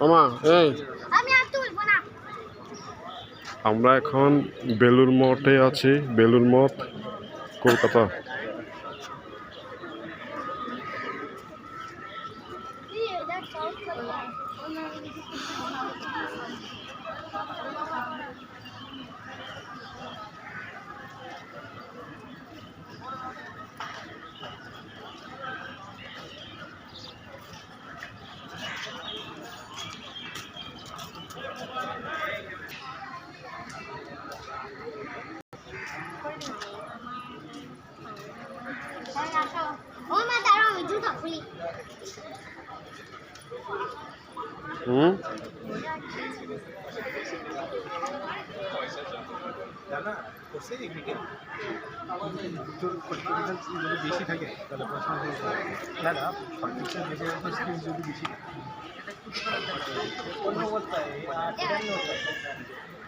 মামা এই। আমরা এখন বেলুর মঠে আছি বেলুর মঠ কলকাতা। হুম? বেশি থাকে তাহলে হয়ে না না যদি বেশি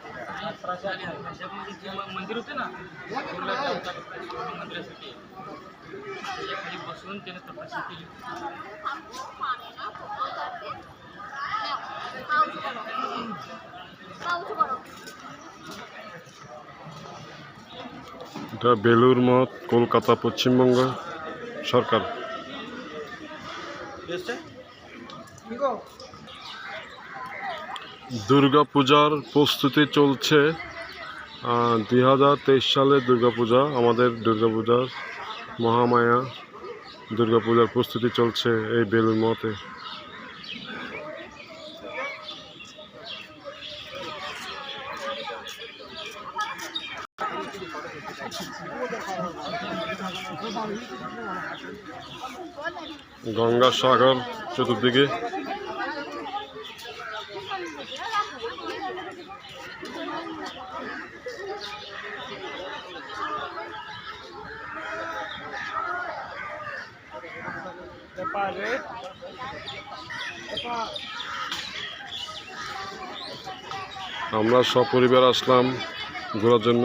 থাকে অন্য होता है आजकल नहीं होता मंदिर होते ना मंदिरासाठी खाली बसून त्याने तपस्या केली পাউচ করো এটা বেলুর মঠ কলকাতা পশ্চিমবঙ্গ সরকার बेस्ट দুর্গাপূজার প্রস্তুতি চলছে। দুই হাজার তেইশ সালে দুর্গাপূজা, আমাদের দুর্গাপূজার মহামায়া দুর্গাপূজার প্রস্তুতি চলছে এই বেলুর মতে গঙ্গা সাগর চতুর্দিকে আমরা সপরিবার আসলাম ঘোরার জন্য।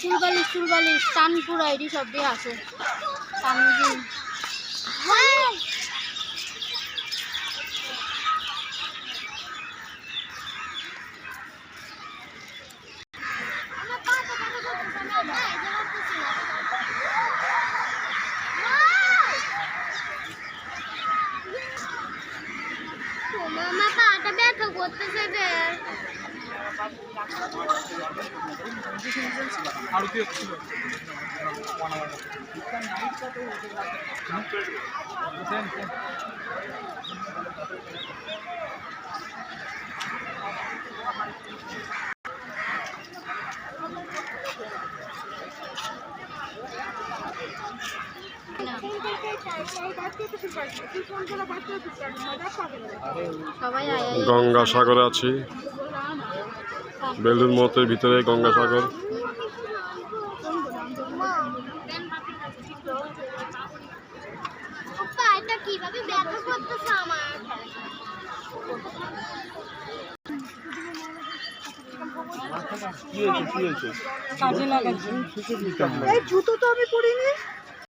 চুলবালি চুলবালি তানপুরা এটি সব দিয়ে আছে। তানজি মামা পাটা ব্যথা করতেছে রে আরতি গঙ্গাসাগরে আছি। বেলুর মতের ভিতরে গঙ্গাসাগর ওপা এটা কীভাবে ব্যথা করতেছে আমার কি হয়েছে? কি হয়েছে? কাজে লাগাচ্ছি। এই জুতো তো আমি পরিনি।